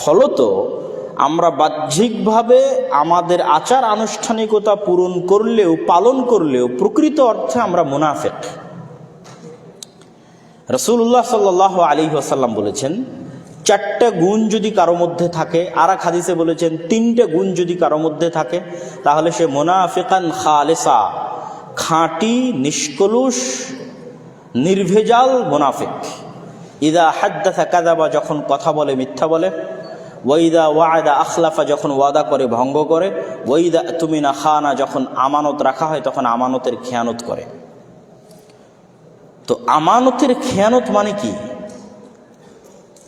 ফলত আমরা বাহ্যিকভাবে আমাদের আচার আনুষ্ঠানিকতা পূরণ করলেও, পালন করলেও প্রকৃত অর্থে আমরা মুনাফেক। রসুল্লাহ সাল্লাহ আলী আসাল্লাম বলেছেন, চারটা গুণ যদি কারও মধ্যে থাকে আর এক হাদিসে বলেছেন, তিনটে গুণ যদি কারও মধ্যে থাকে, তাহলে সে মোনাফিকান খালেসা, খাঁটি, নিষ্কলুষ, নির্ভেজাল মোনাফিক। ইদা হাদ্দাথা কাদাবা যখন কথা বলে, মিথ্যা বলে ওয়াইদা ওয়াদা আখলাফা যখন ওয়াদা করে, ভঙ্গ করে, ওয়াইদা তুমিনা খানা যখন আমানত রাখা হয়, তখন আমানতের খেয়ানত করে। তো আমানতের খেয়ানত মানে কি?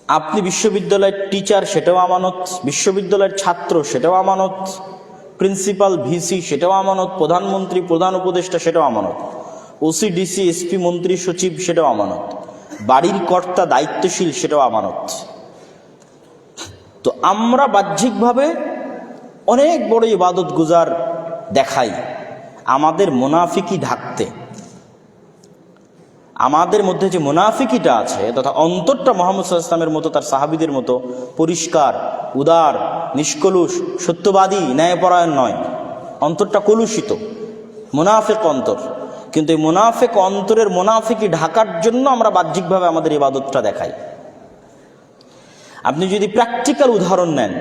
আপনি বিশ্ববিদ্যালয়ের টিচার, সেটাও আমানত, বিশ্ববিদ্যালয়ের ছাত্র, সেটাও আমানত, প্রিন্সিপাল, ভিসি, সেটাও আমানত, প্রধানমন্ত্রী, প্রধান উপদেষ্টা, সেটাও আমানত, ওসি, ডিসি, এসপি, মন্ত্রী, সচিব, সেটাও আমানত, বাড়ির কর্তা, দায়িত্বশীল, সেটাও আমানত। তো আমরা বাহ্যিকভাবে অনেক বড় ইবাদত গুজার দেখাই। আমাদের মুনাফিকি ঢাকতে। আমাদের মধ্যে যে মুনাফিকিটা আছে, তথা অন্তরটা মোহাম্মদ ইসলামের মতো, তার সাহাবিদের মতো, পরিষ্কার, উদার, নিষ্কলুষ, সত্যবাদী, ন্যায়পরায়ণ নয়। অন্তরটা কলুষিত, মুনাফেক অন্তর। কিন্তু এই মুনাফেক অন্তরের মুনাফিকি ঢাকার জন্য আমরা বাহ্যিকভাবে আমাদের ইবাদতটা দেখাই। আপনি যদি প্র্যাকটিক্যাল উদাহরণ নেন